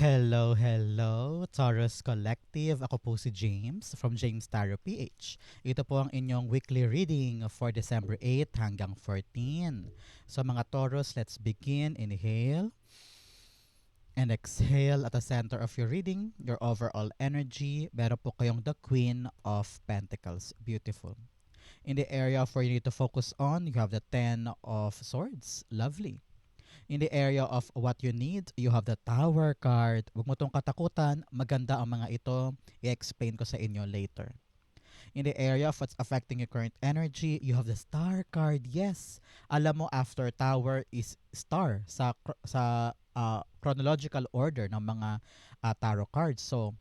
Hello, hello, Taurus Collective. Ako po si James from James Tarot PH. Ito po ang inyong weekly reading for December 8 hanggang 14. So mga Taurus, let's begin. Inhale and exhale at the center of your reading, your overall energy. Meron po kayong the Queen of Pentacles. Beautiful. In the area of where you need to focus on, you have the Ten of Swords. Lovely. In the area of what you need, you have the Tower card. Huwag mo tong katakutan. Maganda ang mga ito. I-explain ko sa inyo later. In the area of what's affecting your current energy, you have the Star card. Yes. Alam mo, after Tower is Star sa, sa uh, chronological order ng mga uh, tarot cards. So,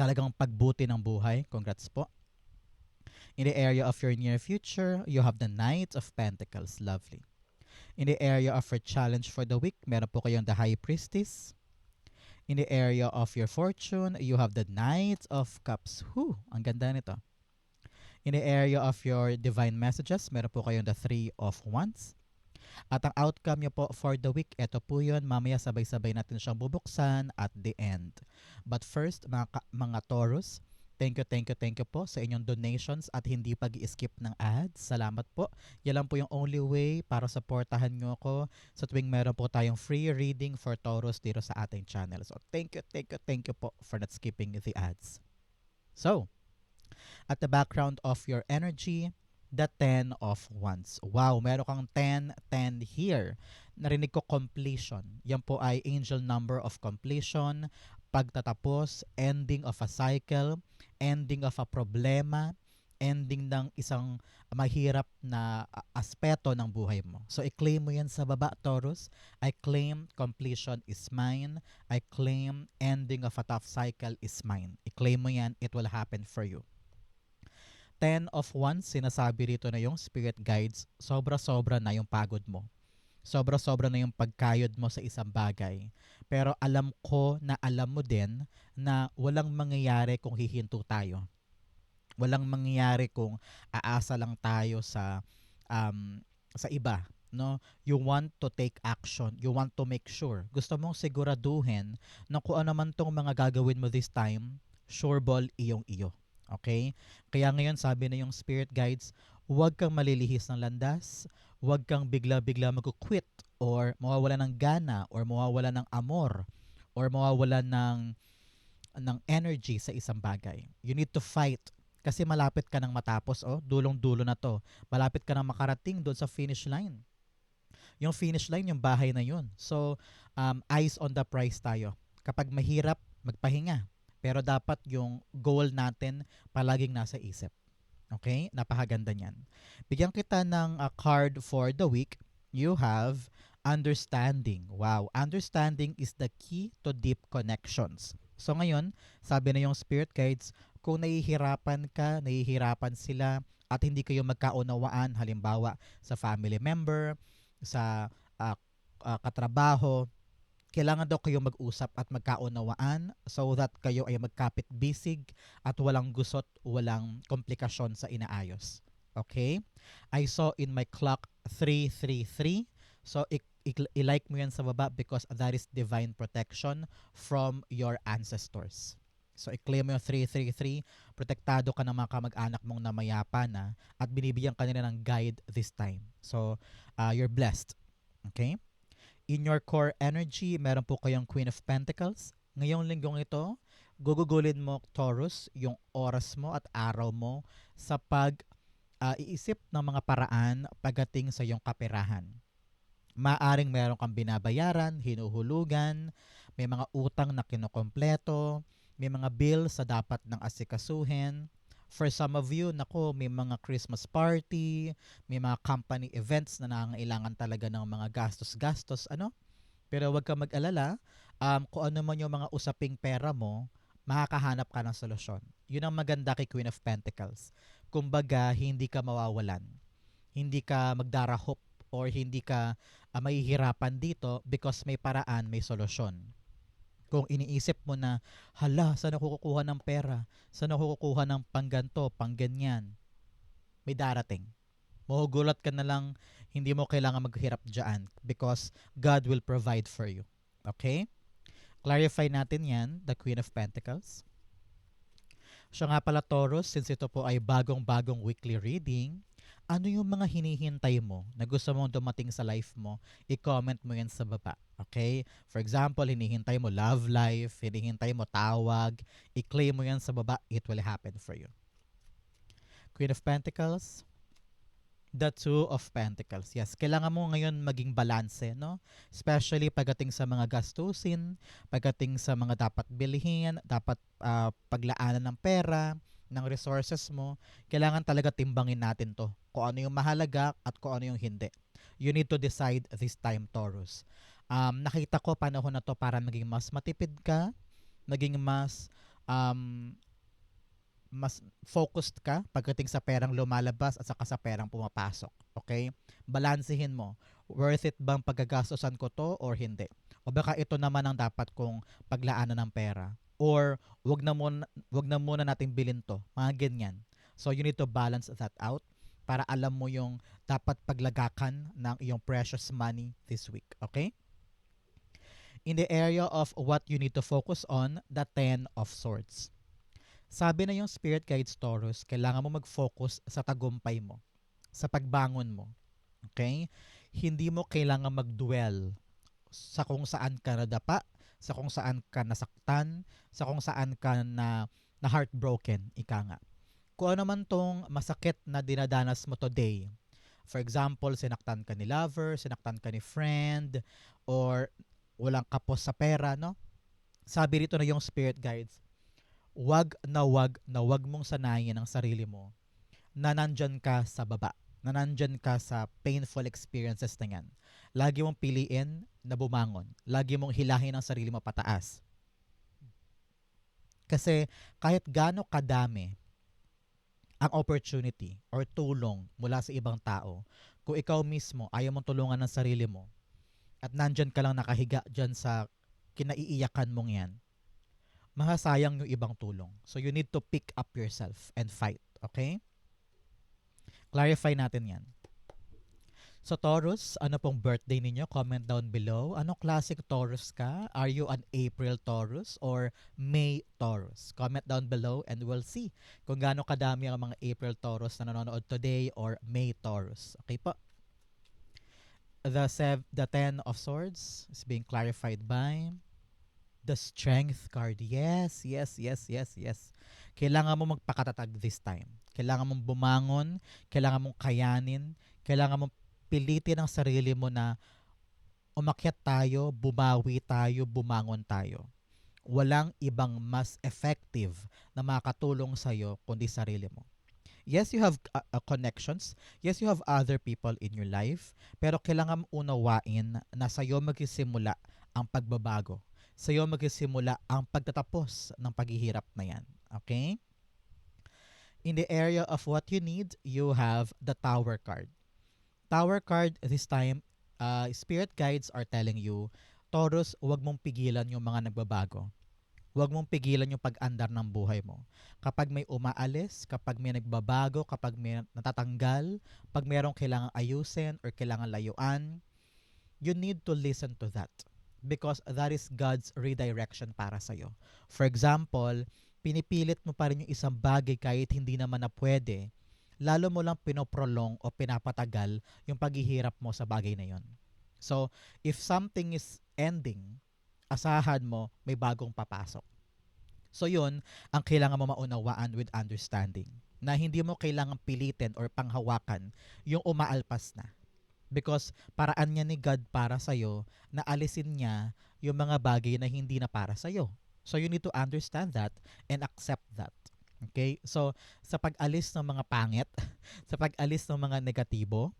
talagang pagbuti ng buhay. Congrats po. In the area of your near future, you have the Knight of Pentacles. Lovely. In the area of your challenge for the week, meron po kayong the High Priestess. In the area of your fortune, you have the Knight of Cups. Whew, ang ganda nito. In the area of your divine messages, meron po kayong the Three of Wands. At ang outcome nyo po for the week, ito po yun. Mamaya sabay-sabay natin siyang bubuksan at the end. But first, mga, mga Taurus, Thank you, thank you, thank you po sa inyong donations at hindi pag skip ng ads. Salamat po. Yan lang po yung only way para supportahan nyo ako sa tuwing meron po tayong free reading for Taurus dito sa ating channel. So, thank you, thank you, thank you po for not skipping the ads. So, at the background of your energy, the 10 of Wands. Wow, meron kang 10, 10 here. Narinig ko completion. Yan po ay angel number of completion pagtatapos, ending of a cycle, ending of a problema, ending ng isang mahirap na aspeto ng buhay mo. So, i-claim mo yan sa baba, Taurus. I claim completion is mine. I claim ending of a tough cycle is mine. I-claim mo yan, it will happen for you. Ten of Wands, sinasabi rito na yung spirit guides, sobra-sobra na yung pagod mo sobra-sobra na yung pagkayod mo sa isang bagay. Pero alam ko na alam mo din na walang mangyayari kung hihinto tayo. Walang mangyayari kung aasa lang tayo sa um, sa iba no? You want to take action. You want to make sure. Gusto mong siguraduhin na kung ano man tong mga gagawin mo this time sure ball iyong iyo. Okay? Kaya ngayon sabi na yung spirit guides huwag kang malilihis ng landas huwag kang bigla-bigla mag-quit or mawawala ng gana or mawawala ng amor or mawawala ng ng energy sa isang bagay. You need to fight kasi malapit ka nang matapos oh, dulong-dulo na to. Malapit ka nang makarating doon sa finish line. Yung finish line, yung bahay na yun. So, um, eyes on the prize tayo. Kapag mahirap, magpahinga. Pero dapat yung goal natin palaging nasa isip. Okay? Napakaganda niyan. Bigyan kita ng a card for the week. You have understanding. Wow, understanding is the key to deep connections. So ngayon, sabi na yung spirit guides, kung nahihirapan ka, nahihirapan sila, at hindi kayo magkaunawaan, halimbawa sa family member, sa uh, uh, katrabaho, kailangan daw kayo mag-usap at magkaunawaan so that kayo ay magkapit bisig at walang gusot, walang komplikasyon sa inaayos. Okay? I saw in my clock 333. So, i-like mo yan sa baba because that is divine protection from your ancestors. So, i-claim mo yung 333. Protektado ka ng mga kamag-anak mong namayapa na at binibigyan ka nila ng guide this time. So, uh, you're blessed. Okay? In your core energy, meron po kayong Queen of Pentacles. Ngayong linggong ito, gugugulin mo, Taurus, yung oras mo at araw mo sa pag uh, iisip ng mga paraan pagdating sa iyong kaperahan. Maaring meron kang binabayaran, hinuhulugan, may mga utang na kinukompleto, may mga bills sa dapat ng asikasuhin, For some of you, nako, may mga Christmas party, may mga company events na nangangailangan talaga ng mga gastos-gastos, ano? Pero wag ka mag-alala, um, kung ano man yung mga usaping pera mo, makakahanap ka ng solusyon. Yun ang maganda kay Queen of Pentacles. Kumbaga, hindi ka mawawalan. Hindi ka magdarahop or hindi ka uh, mahihirapan dito because may paraan, may solusyon. Kung iniisip mo na, hala, saan ako kukuha ng pera? Saan ako kukuha ng pangganto, pangganyan? May darating. Mahugulat ka na lang, hindi mo kailangan maghirap dyan because God will provide for you. Okay? Clarify natin yan, the Queen of Pentacles. Siya nga pala Taurus, since ito po ay bagong-bagong weekly reading, ano yung mga hinihintay mo na gusto mong dumating sa life mo, i-comment mo yan sa baba. Okay? For example, hinihintay mo love life, hinihintay mo tawag, i-claim mo yan sa baba, it will happen for you. Queen of Pentacles, the Two of Pentacles. Yes, kailangan mo ngayon maging balanse, no? Especially pagdating sa mga gastusin, pagdating sa mga dapat bilhin, dapat uh, paglaanan ng pera, ng resources mo, kailangan talaga timbangin natin to. Kung ano yung mahalaga at kung ano yung hindi. You need to decide this time, Taurus. Um, nakita ko panahon na to para maging mas matipid ka, maging mas um, mas focused ka pagdating sa perang lumalabas at saka sa perang pumapasok. Okay? Balansehin mo. Worth it bang paggagastosan ko to or hindi? O baka ito naman ang dapat kong paglaanan ng pera or wag na muna wag na muna nating bilhin to. Mga ganyan. So you need to balance that out para alam mo yung dapat paglagakan ng iyong precious money this week. Okay? In the area of what you need to focus on, the Ten of Swords. Sabi na yung Spirit Guides Taurus, kailangan mo mag-focus sa tagumpay mo, sa pagbangon mo. Okay? Hindi mo kailangan mag-dwell sa kung saan ka nadapa, sa kung saan ka nasaktan, sa kung saan ka na, na heartbroken, ika nga. Kung ano man tong masakit na dinadanas mo today, for example, sinaktan ka ni lover, sinaktan ka ni friend, or walang kapos sa pera, no? Sabi rito na yung spirit guides, wag na wag na wag mong sanayin ang sarili mo na nandyan ka sa baba, na nandyan ka sa painful experiences na yan. Lagi mong piliin na bumangon. Lagi mong hilahin ang sarili mo pataas. Kasi kahit gaano kadami ang opportunity or tulong mula sa ibang tao, kung ikaw mismo ayaw mong tulungan ng sarili mo at nandyan ka lang nakahiga dyan sa kinaiiyakan mong yan, mahasayang yung ibang tulong. So you need to pick up yourself and fight. Okay? Clarify natin yan. So Taurus, ano pong birthday ninyo? Comment down below. Anong classic Taurus ka? Are you an April Taurus or May Taurus? Comment down below and we'll see kung gaano kadami ang mga April Taurus na nanonood today or May Taurus. Okay po? The, sev- the Ten of Swords is being clarified by the Strength card. Yes, yes, yes, yes, yes. Kailangan mo magpakatatag this time. Kailangan mong bumangon, kailangan mong kayanin, kailangan mong pilitin ang sarili mo na umakyat tayo, bumawi tayo, bumangon tayo. Walang ibang mas effective na makatulong sa iyo kundi sarili mo. Yes, you have uh, uh, connections. Yes, you have other people in your life. Pero kailangan unawain na sa iyo magsisimula ang pagbabago. Sa iyo magsisimula ang pagtatapos ng paghihirap na yan. Okay? In the area of what you need, you have the Tower card. Tower card this time, uh, spirit guides are telling you, Taurus, huwag mong pigilan yung mga nagbabago. Huwag mong pigilan yung pag-andar ng buhay mo. Kapag may umaalis, kapag may nagbabago, kapag may natatanggal, pag mayroong kailangang ayusin or kailangan layuan, you need to listen to that because that is God's redirection para sa iyo. For example, pinipilit mo pa rin yung isang bagay kahit hindi naman na pwede lalo mo lang pinoprolong o pinapatagal yung paghihirap mo sa bagay na yon. So, if something is ending, asahan mo may bagong papasok. So yun, ang kailangan mo maunawaan with understanding na hindi mo kailangan pilitin or panghawakan yung umaalpas na. Because paraan niya ni God para sa'yo na alisin niya yung mga bagay na hindi na para sa'yo. So you need to understand that and accept that. Okay? So, sa pag-alis ng mga pangit, sa pag-alis ng mga negatibo,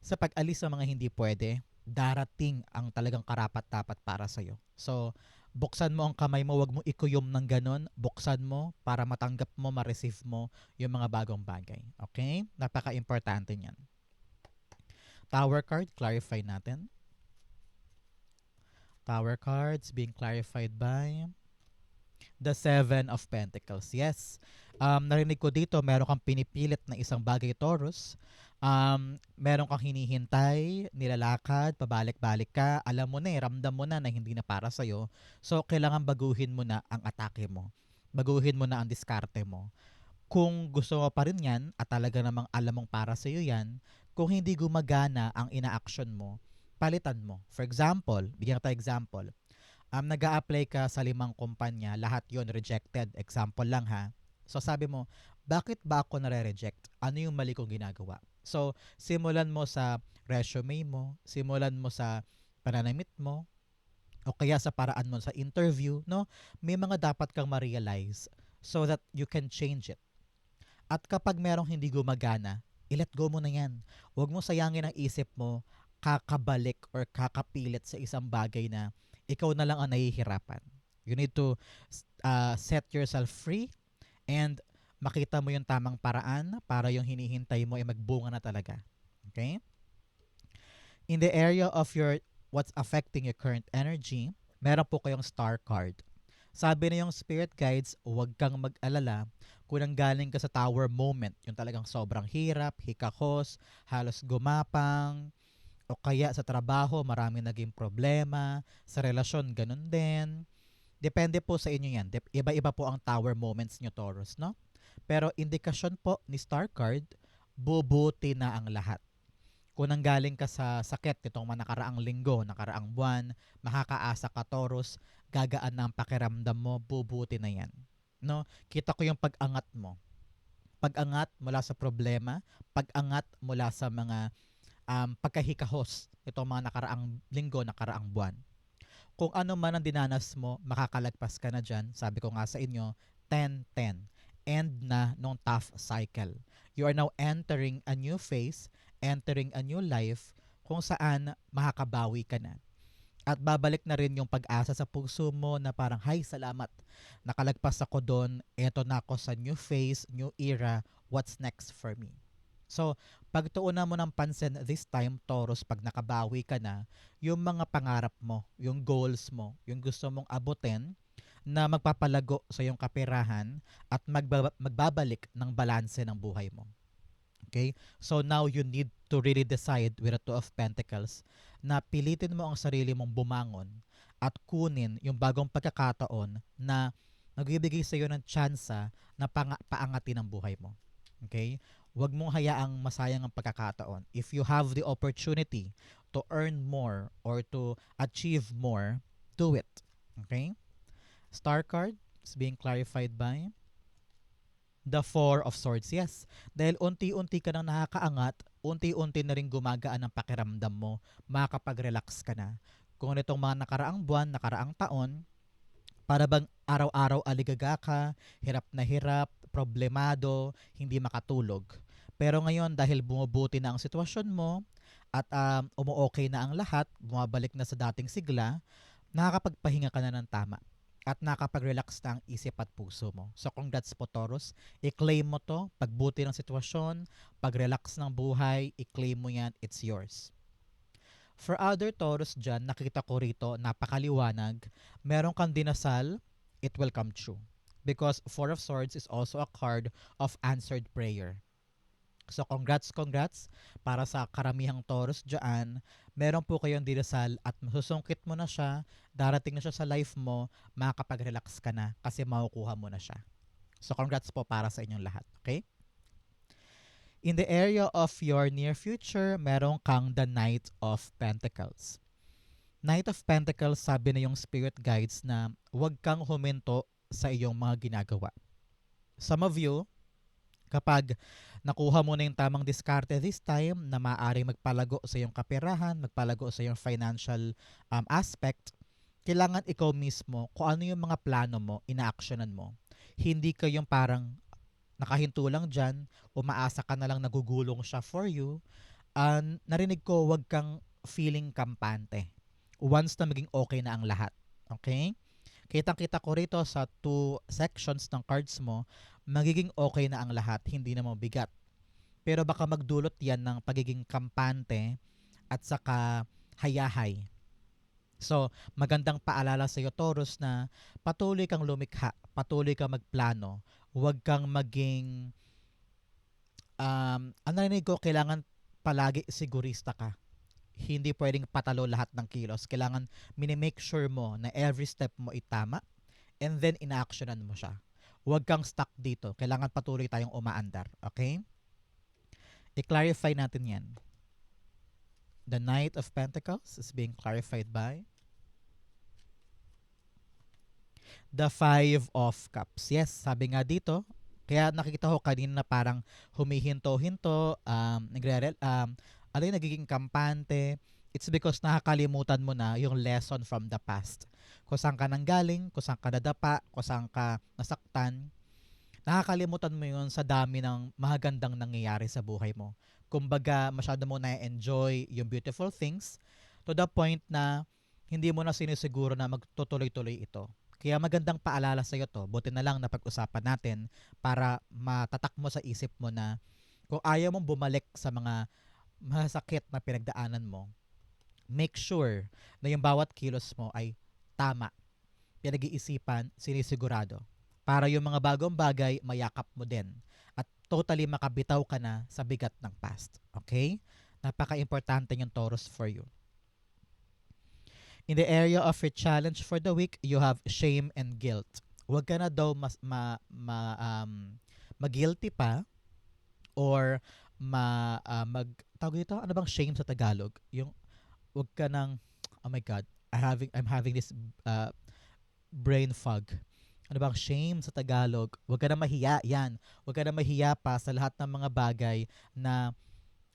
sa pag-alis ng mga hindi pwede, darating ang talagang karapat-dapat para sa'yo. So, buksan mo ang kamay mo, wag mo ikuyom ng ganon, buksan mo para matanggap mo, ma-receive mo yung mga bagong bagay. Okay? Napaka-importante niyan. Tower card, clarify natin. Tower cards being clarified by The Seven of Pentacles. Yes. Um, narinig ko dito, meron kang pinipilit na isang bagay, Taurus. Um, meron kang hinihintay, nilalakad, pabalik-balik ka. Alam mo na eh, ramdam mo na na hindi na para sa'yo. So, kailangan baguhin mo na ang atake mo. Baguhin mo na ang diskarte mo. Kung gusto mo pa rin yan, at talaga namang alam mong para sa'yo yan, kung hindi gumagana ang ina-action mo, palitan mo. For example, bigyan kita example. Um, nag apply ka sa limang kumpanya, lahat yon rejected. Example lang ha. So sabi mo, bakit ba ako nare-reject? Ano yung mali kong ginagawa? So, simulan mo sa resume mo, simulan mo sa pananamit mo, o kaya sa paraan mo sa interview, no? May mga dapat kang ma-realize so that you can change it. At kapag merong hindi gumagana, i-let go mo na yan. Huwag mo sayangin ang isip mo, kakabalik or kakapilit sa isang bagay na ikaw na lang ang nahihirapan. You need to uh, set yourself free and makita mo yung tamang paraan para yung hinihintay mo ay magbunga na talaga. Okay? In the area of your what's affecting your current energy, meron po kayong star card. Sabi na yung spirit guides, huwag kang mag-alala kung nanggaling ka sa tower moment, yung talagang sobrang hirap, hikakos, halos gumapang, o kaya sa trabaho, marami naging problema, sa relasyon, ganun din. Depende po sa inyo yan. Iba-iba po ang tower moments nyo, Taurus, no? Pero indikasyon po ni Star Card, bubuti na ang lahat. Kung nanggaling ka sa sakit nitong mga nakaraang linggo, nakaraang buwan, makakaasa ka, Taurus, gagaan na ang pakiramdam mo, bubuti na yan. No? Kita ko yung pag-angat mo. Pag-angat mula sa problema, pag-angat mula sa mga um, pagkahikahos itong mga nakaraang linggo, nakaraang buwan kung ano man ang dinanas mo, makakalagpas ka na dyan. Sabi ko nga sa inyo, 10-10. End na nung tough cycle. You are now entering a new phase, entering a new life, kung saan makakabawi ka na. At babalik na rin yung pag-asa sa puso mo na parang, hay, salamat. Nakalagpas ako doon. Eto na ako sa new phase, new era. What's next for me? So, pagtuunan mo ng pansin this time, Taurus, pag nakabawi ka na, yung mga pangarap mo, yung goals mo, yung gusto mong abutin, na magpapalago sa iyong kaperahan at magba- magbabalik ng balanse ng buhay mo. Okay? So now you need to really decide with the Two of Pentacles na pilitin mo ang sarili mong bumangon at kunin yung bagong pagkakataon na nagbibigay sa iyo ng tsansa na pang- paangatin ang buhay mo. Okay? Huwag mong hayaang masayang ang pagkakataon. If you have the opportunity to earn more or to achieve more, do it. Okay? Star card is being clarified by the Four of Swords. Yes, dahil unti-unti ka nang nakakaangat, unti-unti na rin gumagaan ang pakiramdam mo, makakapag-relax ka na. Kung nitong mga nakaraang buwan, nakaraang taon, para bang araw-araw aligaga ka, hirap na hirap, problemado, hindi makatulog. Pero ngayon dahil bumubuti na ang sitwasyon mo at um, umu-okay na ang lahat, bumabalik na sa dating sigla, nakakapagpahinga ka na ng tama at nakapag-relax na ang isip at puso mo. So congrats po Taurus, i-claim mo to, pagbuti ng sitwasyon, pag-relax ng buhay, i-claim mo yan, it's yours. For other Taurus dyan, nakita ko rito, napakaliwanag, meron kang dinasal, it will come true. Because Four of Swords is also a card of answered prayer. So congrats, congrats para sa karamihang Taurus dyan. Meron po kayong dinasal at masusungkit mo na siya, darating na siya sa life mo, makakapag-relax ka na kasi makukuha mo na siya. So congrats po para sa inyong lahat, okay? In the area of your near future, meron kang the Knight of Pentacles. Knight of Pentacles, sabi na yung spirit guides na huwag kang huminto sa iyong mga ginagawa. Some of you, kapag nakuha mo na yung tamang diskarte this time na maaaring magpalago sa iyong kaperahan, magpalago sa iyong financial um, aspect, kailangan ikaw mismo, kung ano yung mga plano mo, ina-actionan mo. Hindi ka yung parang nakahinto lang dyan, umaasa ka na lang nagugulong siya for you, uh, narinig ko wag kang feeling kampante once na maging okay na ang lahat. Okay? Kitang-kita ko rito sa two sections ng cards mo, magiging okay na ang lahat, hindi na mabigat. Pero baka magdulot yan ng pagiging kampante at saka hayahay. So, magandang paalala sa iyo, Taurus, na patuloy kang lumikha, patuloy kang magplano, huwag kang maging, um, ang narinig ko, kailangan palagi sigurista ka. Hindi pwedeng patalo lahat ng kilos. Kailangan minimake sure mo na every step mo ay tama and then inactionan mo siya. Huwag kang stuck dito. Kailangan patuloy tayong umaandar. Okay? I-clarify natin yan. The Knight of Pentacles is being clarified by the Five of Cups. Yes, sabi nga dito, kaya nakikita ko kanina na parang humihinto-hinto, um, nagre um, ano yung nagiging kampante, it's because nakakalimutan mo na yung lesson from the past. Kung saan ka nanggaling, kung saan ka nadapa, kung saan ka nasaktan, nakakalimutan mo yun sa dami ng mahagandang nangyayari sa buhay mo. Kumbaga, masyado mo na-enjoy yung beautiful things to the point na hindi mo na sinisiguro na magtutuloy-tuloy ito. Kaya magandang paalala sa iyo to. Buti na lang na pag-usapan natin para matatak mo sa isip mo na kung ayaw mong bumalik sa mga masakit na pinagdaanan mo, make sure na yung bawat kilos mo ay tama. Pinag-iisipan, sinisigurado. Para yung mga bagong bagay, mayakap mo din totally makabitaw ka na sa bigat ng past. Okay? Napaka-importante yung Taurus for you. In the area of your challenge for the week, you have shame and guilt. Huwag ka na daw mas, ma, ma, um, mag-guilty pa or ma, uh, mag, tawag dito, ano bang shame sa Tagalog? Yung, huwag ka nang, oh my God, I'm having, I'm having this uh, brain fog ano bang shame sa Tagalog, huwag ka na mahiya, yan. Huwag ka na mahiya pa sa lahat ng mga bagay na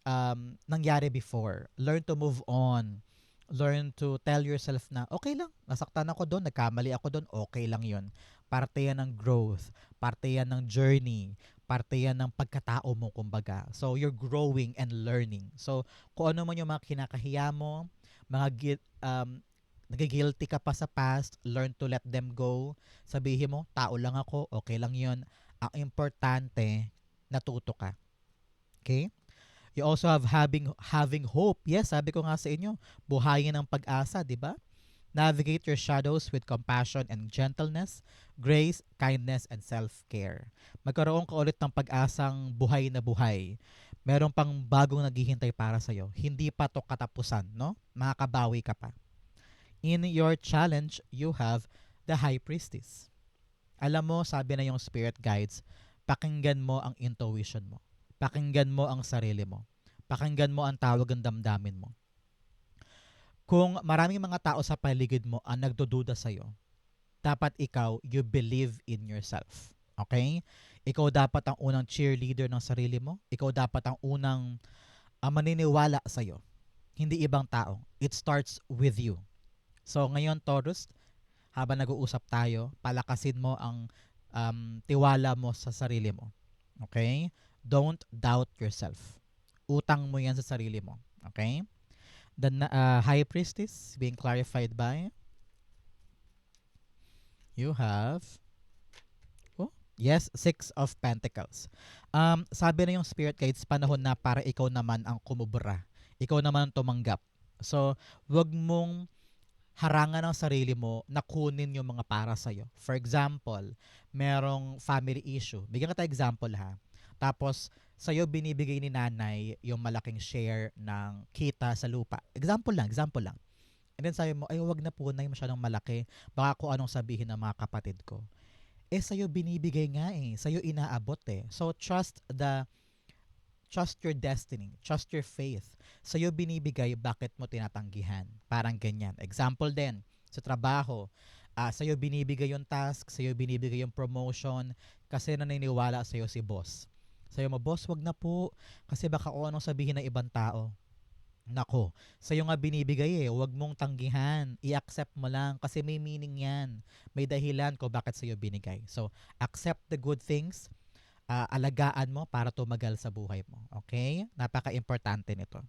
um, nangyari before. Learn to move on. Learn to tell yourself na, okay lang, nasaktan ako doon, nagkamali ako doon, okay lang yon Parte yan ng growth, parte yan ng journey, parte yan ng pagkatao mo, kumbaga. So, you're growing and learning. So, kung ano man yung mga kinakahiya mo, mga um, nagigilty ka pa sa past, learn to let them go. Sabihin mo, tao lang ako, okay lang yun. Ang importante, natuto ka. Okay? You also have having having hope. Yes, sabi ko nga sa inyo, buhayin ang pag-asa, di ba? Navigate your shadows with compassion and gentleness, grace, kindness, and self-care. Magkaroon ka ulit ng pag-asang buhay na buhay. Meron pang bagong naghihintay para sa'yo. Hindi pa to katapusan, no? Makakabawi ka pa in your challenge, you have the High Priestess. Alam mo, sabi na yung Spirit Guides, pakinggan mo ang intuition mo. Pakinggan mo ang sarili mo. Pakinggan mo ang tawag ng damdamin mo. Kung maraming mga tao sa paligid mo ang nagdududa sa'yo, dapat ikaw, you believe in yourself. Okay? Ikaw dapat ang unang cheerleader ng sarili mo. Ikaw dapat ang unang uh, maniniwala sa'yo. Hindi ibang tao. It starts with you. So ngayon Taurus, habang nag-uusap tayo, palakasin mo ang um, tiwala mo sa sarili mo. Okay? Don't doubt yourself. Utang mo yan sa sarili mo. Okay? The uh, High Priestess being clarified by you have oh, yes, Six of Pentacles. Um, sabi na yung Spirit Guides, panahon na para ikaw naman ang kumubra. Ikaw naman ang tumanggap. So, wag mong harangan ng sarili mo na kunin yung mga para sa'yo. For example, merong family issue. Bigyan ka tayo example ha. Tapos, sa'yo binibigay ni nanay yung malaking share ng kita sa lupa. Example lang, example lang. And then sabi mo, ay wag na po na yung masyadong malaki. Baka kung anong sabihin ng mga kapatid ko. Eh, sa'yo binibigay nga eh. Sa'yo inaabot eh. So, trust the Trust your destiny. Trust your faith. Sa'yo binibigay, bakit mo tinatanggihan? Parang ganyan. Example din, sa trabaho, uh, sa'yo binibigay yung task, sa'yo binibigay yung promotion, kasi naniniwala sa'yo si boss. Sa'yo mo, boss, wag na po, kasi baka o anong sabihin ng ibang tao. Nako, sa'yo nga binibigay eh, wag mong tanggihan, i-accept mo lang kasi may meaning yan. May dahilan ko bakit sa'yo binigay. So, accept the good things, uh, alagaan mo para tumagal sa buhay mo. Okay? Napaka-importante nito.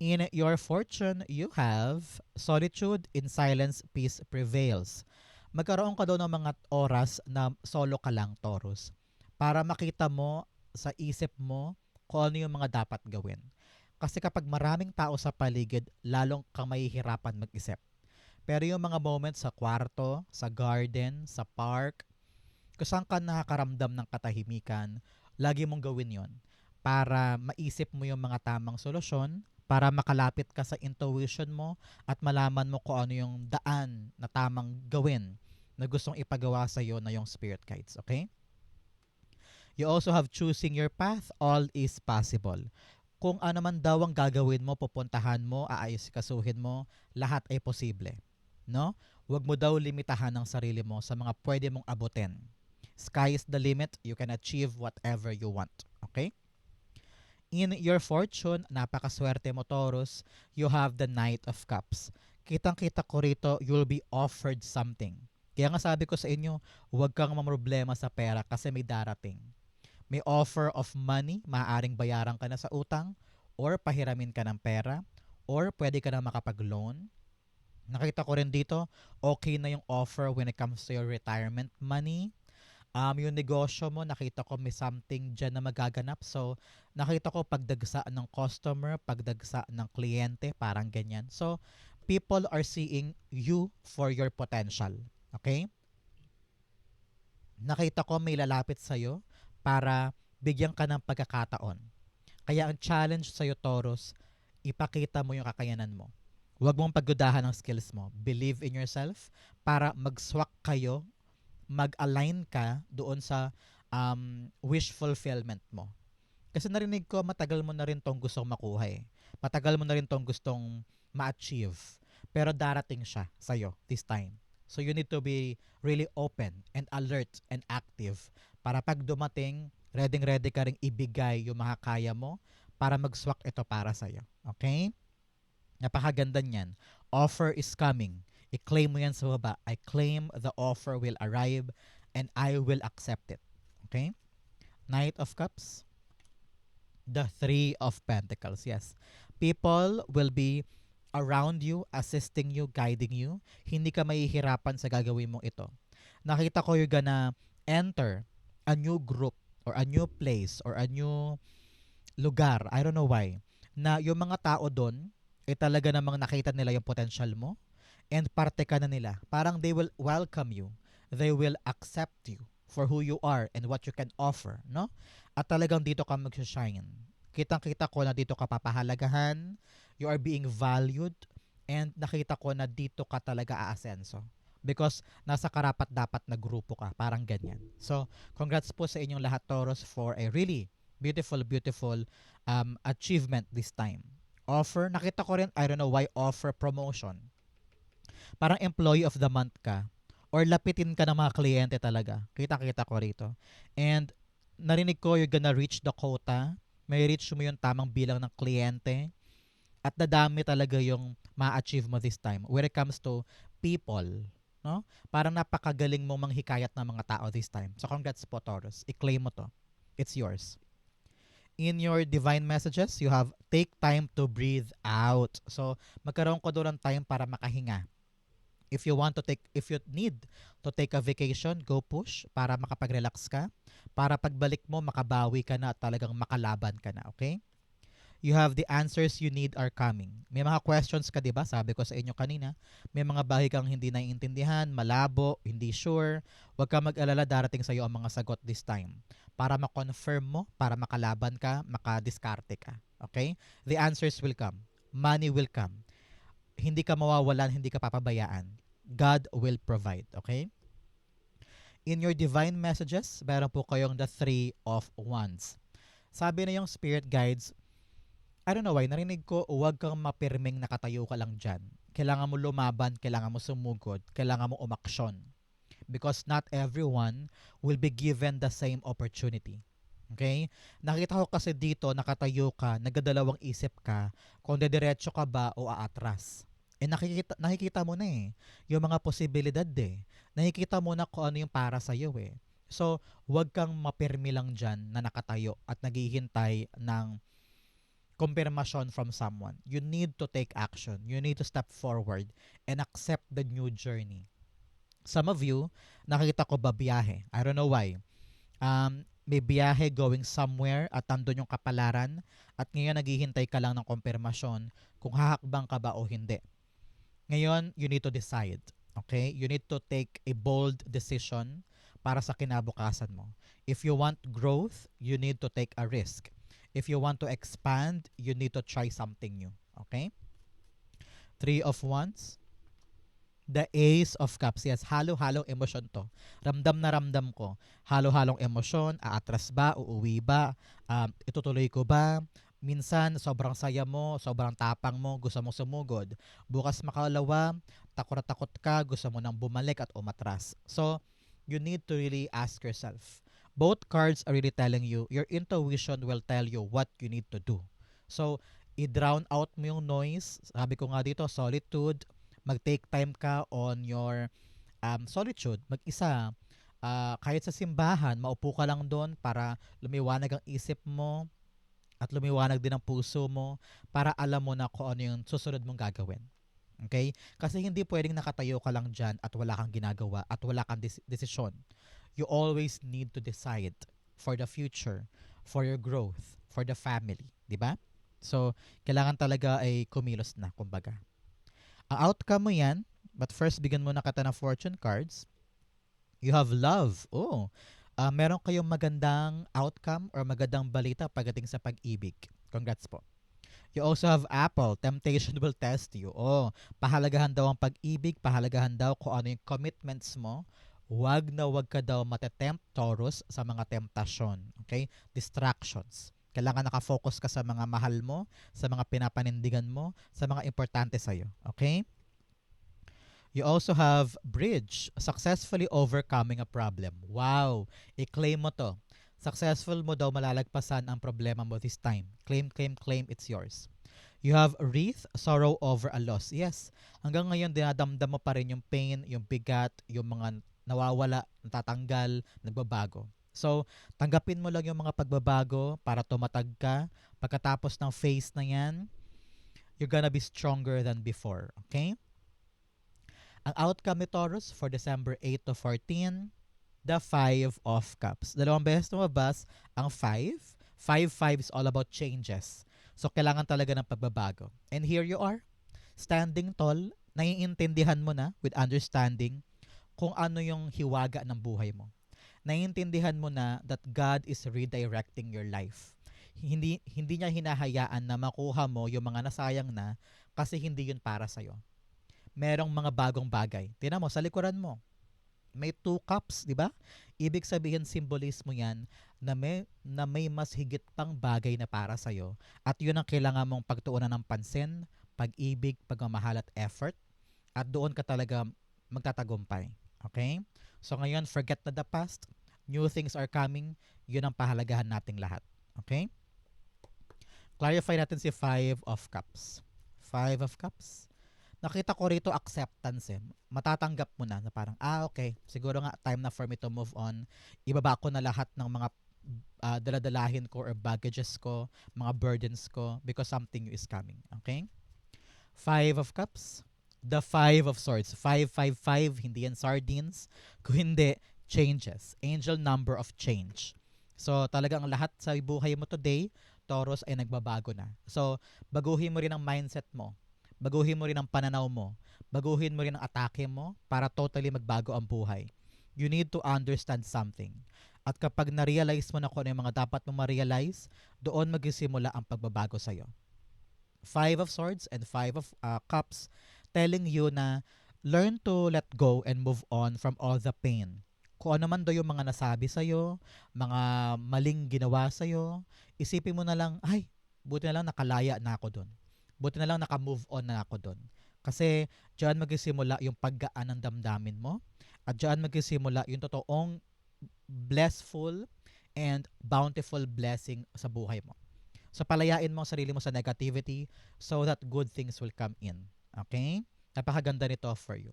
In your fortune, you have solitude in silence, peace prevails. Magkaroon ka daw ng mga oras na solo ka lang, Taurus, para makita mo sa isip mo kung ano yung mga dapat gawin. Kasi kapag maraming tao sa paligid, lalong kang mahihirapan mag-isip. Pero yung mga moments sa kwarto, sa garden, sa park, kung saan ka nakakaramdam ng katahimikan, lagi mong gawin yon para maisip mo yung mga tamang solusyon, para makalapit ka sa intuition mo at malaman mo kung ano yung daan na tamang gawin na gustong ipagawa sa iyo na yung spirit guides, okay? You also have choosing your path, all is possible. Kung ano man daw ang gagawin mo, pupuntahan mo, aayos kasuhin mo, lahat ay posible. No? Huwag mo daw limitahan ang sarili mo sa mga pwede mong abutin. Sky is the limit. You can achieve whatever you want. Okay? In your fortune, napakaswerte mo, Taurus, you have the Knight of Cups. Kitang-kita ko rito, you'll be offered something. Kaya nga sabi ko sa inyo, huwag kang mamroblema sa pera kasi may darating. May offer of money, maaaring bayaran ka na sa utang, or pahiramin ka ng pera, or pwede ka na makapag-loan. Nakita ko rin dito, okay na yung offer when it comes to your retirement money. Um, yung negosyo mo, nakita ko may something dyan na magaganap. So, nakita ko pagdagsa ng customer, pagdagsa ng kliyente, parang ganyan. So, people are seeing you for your potential. Okay? Nakita ko may lalapit sa'yo para bigyan ka ng pagkakataon. Kaya ang challenge sa'yo, Taurus, ipakita mo yung kakayanan mo. Huwag mong pagdudahan ng skills mo. Believe in yourself para mag-swak kayo, mag-align ka doon sa um, wish fulfillment mo. Kasi narinig ko, matagal mo na rin tong gustong makuha eh. Matagal mo na rin tong gustong ma-achieve. Pero darating siya sa'yo this time. So you need to be really open and alert and active para pag dumating, ready-ready ka ring ibigay yung makakaya mo para mag-swak ito para sa'yo. Okay? Napakaganda niyan. Offer is coming. I-claim mo yan sa baba. I claim the offer will arrive and I will accept it. Okay? Knight of Cups. The Three of Pentacles. Yes. People will be around you, assisting you, guiding you. Hindi ka mahihirapan sa gagawin mong ito. Nakita ko you're gonna enter a new group or a new place or a new lugar. I don't know why. Na yung mga tao doon, eh talaga namang nakita nila yung potential mo and parte ka na nila. Parang they will welcome you. They will accept you for who you are and what you can offer, no? At talagang dito ka mag-shine. Kitang-kita ko na dito ka papahalagahan, you are being valued, and nakita ko na dito ka talaga aasenso. Because nasa karapat dapat na grupo ka, parang ganyan. So, congrats po sa inyong lahat, Taurus, for a really beautiful, beautiful um, achievement this time. Offer, nakita ko rin, I don't know why offer promotion. Parang employee of the month ka or lapitin ka ng mga kliyente talaga. Kita-kita ko rito. And narinig ko you're gonna reach the quota. May reach mo yung tamang bilang ng kliyente. At dadami talaga yung ma-achieve mo this time when it comes to people. No? Parang napakagaling mo manghikayat ng mga tao this time. So congrats po Taurus. I-claim mo to. It's yours. In your divine messages, you have take time to breathe out. So magkaroon ko doon time para makahinga if you want to take if you need to take a vacation, go push para makapag-relax ka, para pagbalik mo makabawi ka na at talagang makalaban ka na, okay? You have the answers you need are coming. May mga questions ka, 'di ba? Sabi ko sa inyo kanina, may mga bagay kang hindi naiintindihan, malabo, hindi sure. Huwag ka mag-alala, darating sa iyo ang mga sagot this time. Para ma-confirm mo, para makalaban ka, makadiskarte ka. Okay? The answers will come. Money will come hindi ka mawawalan, hindi ka papabayaan. God will provide, okay? In your divine messages, meron po kayong the three of wands. Sabi na yung spirit guides, I don't know why, narinig ko, huwag kang mapirming nakatayo ka lang dyan. Kailangan mo lumaban, kailangan mo sumugod, kailangan mo umaksyon. Because not everyone will be given the same opportunity. Okay? Nakita ko kasi dito, nakatayo ka, nagdadalawang isip ka, kung dediretso ka ba o aatras eh nakikita, nakikita mo na eh, yung mga posibilidad eh. Nakikita mo na kung ano yung para sa iyo eh. So, huwag kang mapirmi lang dyan na nakatayo at naghihintay ng confirmation from someone. You need to take action. You need to step forward and accept the new journey. Some of you, nakita ko ba biyahe? I don't know why. Um, may biyahe going somewhere at nandun yung kapalaran at ngayon naghihintay ka lang ng konfirmasyon kung hahakbang ka ba o hindi. Ngayon, you need to decide. Okay? You need to take a bold decision para sa kinabukasan mo. If you want growth, you need to take a risk. If you want to expand, you need to try something new. Okay? Three of Wands. The Ace of Cups. Yes, halo-halong emosyon to. Ramdam na ramdam ko. Halo-halong emosyon. Aatras ba? Uuwi ba? Um, itutuloy ko ba? Minsan, sobrang saya mo, sobrang tapang mo, gusto mo sumugod. Bukas makalawa, takot na takot ka, gusto mo nang bumalik at umatras. So, you need to really ask yourself. Both cards are really telling you, your intuition will tell you what you need to do. So, i-drown out mo yung noise. Sabi ko nga dito, solitude. Mag-take time ka on your um, solitude. Mag-isa. Uh, kahit sa simbahan, maupo ka lang doon para lumiwanag ang isip mo at lumiwanag din ang puso mo para alam mo na kung ano yung susunod mong gagawin. Okay? Kasi hindi pwedeng nakatayo ka lang dyan at wala kang ginagawa at wala kang des- desisyon. You always need to decide for the future, for your growth, for the family. Di ba? So, kailangan talaga ay kumilos na, kumbaga. Ang outcome mo yan, but first, bigyan mo na kata ng fortune cards. You have love. Oh, uh, meron kayong magandang outcome or magandang balita pagdating sa pag-ibig. Congrats po. You also have Apple. Temptation will test you. Oh, pahalagahan daw ang pag-ibig, pahalagahan daw kung ano yung commitments mo. Huwag na huwag ka daw matetempt, Taurus, sa mga temptasyon. Okay? Distractions. Kailangan nakafocus ka sa mga mahal mo, sa mga pinapanindigan mo, sa mga importante sa'yo. Okay? You also have bridge, successfully overcoming a problem. Wow! I-claim mo to. Successful mo daw malalagpasan ang problema mo this time. Claim, claim, claim, it's yours. You have wreath, sorrow over a loss. Yes, hanggang ngayon dinadamdam mo pa rin yung pain, yung bigat, yung mga nawawala, natatanggal, nagbabago. So, tanggapin mo lang yung mga pagbabago para tumatag ka. Pagkatapos ng phase na yan, you're gonna be stronger than before. Okay? Ang outcome ni Taurus for December 8 to 14, the Five of Cups. Dalawang beses lumabas ang Five. Five-Five is all about changes. So, kailangan talaga ng pagbabago. And here you are, standing tall, naiintindihan mo na with understanding kung ano yung hiwaga ng buhay mo. Naiintindihan mo na that God is redirecting your life. Hindi hindi niya hinahayaan na makuha mo yung mga nasayang na kasi hindi yun para sa iyo merong mga bagong bagay. Tingnan mo, sa likuran mo, may two cups, di ba? Ibig sabihin, symbolismo yan na may, na may mas higit pang bagay na para sa'yo at yun ang kailangan mong pagtuunan ng pansin, pag-ibig, pagmamahal at effort at doon ka talaga magtatagumpay. Okay? So ngayon, forget na the past. New things are coming. Yun ang pahalagahan nating lahat. Okay? Clarify natin si Five of Cups. Five of Cups nakita ko rito acceptance eh. Matatanggap mo na na parang, ah, okay, siguro nga time na for me to move on. Ibaba ko na lahat ng mga uh, daladalahin ko or baggages ko, mga burdens ko, because something new is coming. Okay? Five of Cups. The Five of Swords. Five, five, five. Hindi yan sardines. Kung hindi, changes. Angel number of change. So, talagang lahat sa buhay mo today, Taurus ay nagbabago na. So, baguhin mo rin ang mindset mo baguhin mo rin ang pananaw mo, baguhin mo rin ang atake mo para totally magbago ang buhay. You need to understand something. At kapag na-realize mo na kung ano yung mga dapat mo ma-realize, doon magsisimula ang pagbabago sa'yo. Five of Swords and Five of uh, Cups telling you na learn to let go and move on from all the pain. Kung ano man do yung mga nasabi sa'yo, mga maling ginawa sa'yo, isipin mo na lang, ay, buti na lang nakalaya na ako doon buti na lang naka-move on na ako doon. Kasi diyan magsisimula yung paggaan ng damdamin mo at diyan magsisimula yung totoong blessful and bountiful blessing sa buhay mo. So palayain mo ang sarili mo sa negativity so that good things will come in. Okay? Napakaganda nito for you.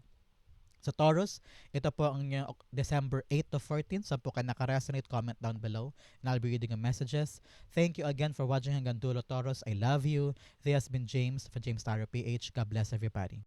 So Taurus, ito po ang uh, December 8 to 14. So po ka nakaresonate, comment down below and I'll be reading your messages. Thank you again for watching hanggang dulo Taurus. I love you. This has been James from James Tarot PH. God bless everybody.